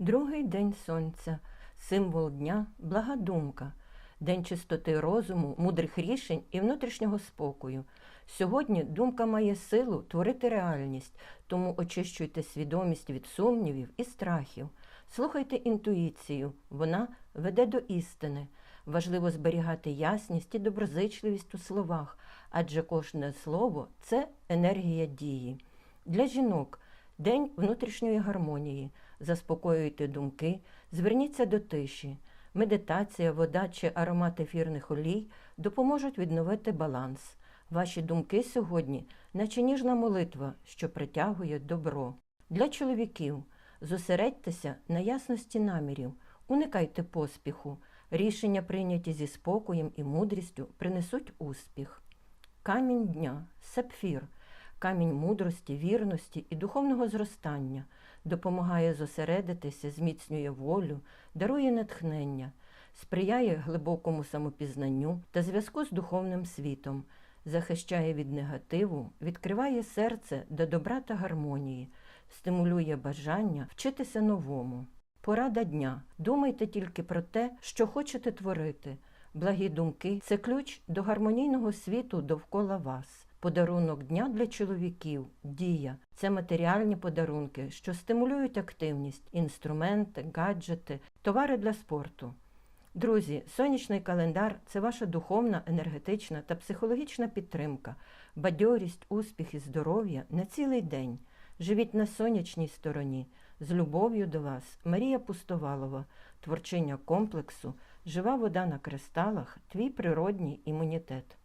Другий день сонця, символ дня, блага думка, день чистоти розуму, мудрих рішень і внутрішнього спокою. Сьогодні думка має силу творити реальність, тому очищуйте свідомість від сумнівів і страхів. Слухайте інтуїцію, вона веде до істини. Важливо зберігати ясність і доброзичливість у словах, адже кожне слово це енергія дії. Для жінок день внутрішньої гармонії. Заспокоюйте думки, зверніться до тиші. Медитація, вода чи аромат ефірних олій допоможуть відновити баланс. Ваші думки сьогодні, наче ніжна молитва, що притягує добро. Для чоловіків зосередьтеся на ясності намірів, уникайте поспіху. Рішення, прийняті зі спокоєм і мудрістю, принесуть успіх. Камінь дня сапфір, камінь мудрості, вірності і духовного зростання, допомагає зосередитися, зміцнює волю, дарує натхнення, сприяє глибокому самопізнанню та зв'язку з духовним світом, захищає від негативу, відкриває серце до добра та гармонії, стимулює бажання вчитися новому. Порада дня. Думайте тільки про те, що хочете творити. Благі думки це ключ до гармонійного світу довкола вас. Подарунок дня для чоловіків дія це матеріальні подарунки, що стимулюють активність, інструменти, гаджети, товари для спорту. Друзі, сонячний календар це ваша духовна, енергетична та психологічна підтримка, бадьорість, успіх і здоров'я на цілий день. Живіть на сонячній стороні. З любов'ю до вас, Марія Пустовалова, творчиня комплексу, жива вода на кристалах, твій природній імунітет.